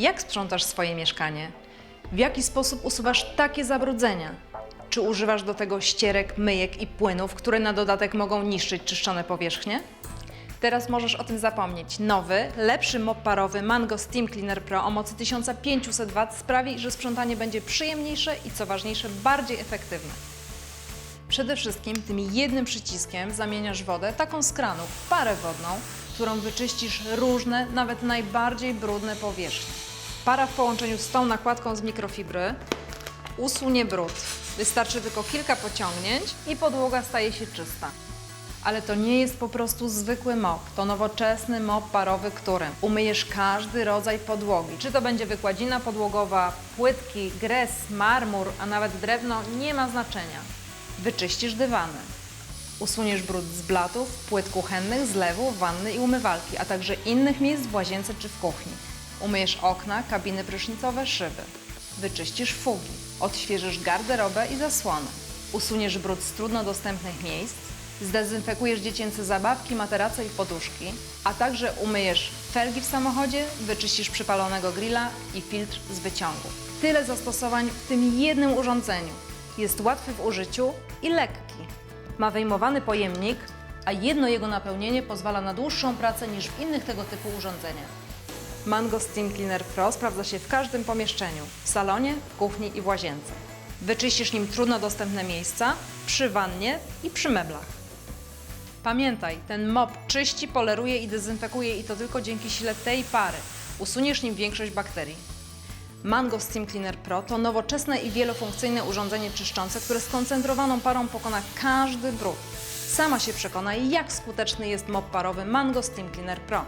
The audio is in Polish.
Jak sprzątasz swoje mieszkanie? W jaki sposób usuwasz takie zabrudzenia? Czy używasz do tego ścierek, myjek i płynów, które na dodatek mogą niszczyć czyszczone powierzchnie? Teraz możesz o tym zapomnieć. Nowy, lepszy mop parowy Mango Steam Cleaner Pro o mocy 1500 W sprawi, że sprzątanie będzie przyjemniejsze i co ważniejsze, bardziej efektywne. Przede wszystkim tym jednym przyciskiem zamieniasz wodę, taką z kranu, w parę wodną, którą wyczyścisz różne, nawet najbardziej brudne powierzchnie. Para w połączeniu z tą nakładką z mikrofibry usunie brud. Wystarczy tylko kilka pociągnięć i podłoga staje się czysta. Ale to nie jest po prostu zwykły mop. To nowoczesny mop parowy, którym umyjesz każdy rodzaj podłogi. Czy to będzie wykładzina podłogowa, płytki, gres, marmur, a nawet drewno, nie ma znaczenia. Wyczyścisz dywany. Usuniesz brud z blatów, płyt kuchennych, zlewów, wanny i umywalki, a także innych miejsc w łazience czy w kuchni. Umyjesz okna, kabiny prysznicowe, szyby. Wyczyścisz fugi. Odświeżysz garderobę i zasłony. Usuniesz brud z trudno dostępnych miejsc. Zdezynfekujesz dziecięce zabawki, materace i poduszki, a także umyjesz felgi w samochodzie, wyczyścisz przypalonego grilla i filtr z wyciągu. Tyle zastosowań w tym jednym urządzeniu. Jest łatwy w użyciu i lekki. Ma wyjmowany pojemnik, a jedno jego napełnienie pozwala na dłuższą pracę niż w innych tego typu urządzeniach. Mango Steam Cleaner Pro sprawdza się w każdym pomieszczeniu w salonie, w kuchni i w łazience. Wyczyścisz nim trudno dostępne miejsca, przy wannie i przy meblach. Pamiętaj, ten mop czyści, poleruje i dezynfekuje i to tylko dzięki sile tej pary. Usuniesz nim większość bakterii. Mango Steam Cleaner Pro to nowoczesne i wielofunkcyjne urządzenie czyszczące, które skoncentrowaną parą pokona każdy brud. Sama się przekonaj, jak skuteczny jest mop parowy Mango Steam Cleaner Pro.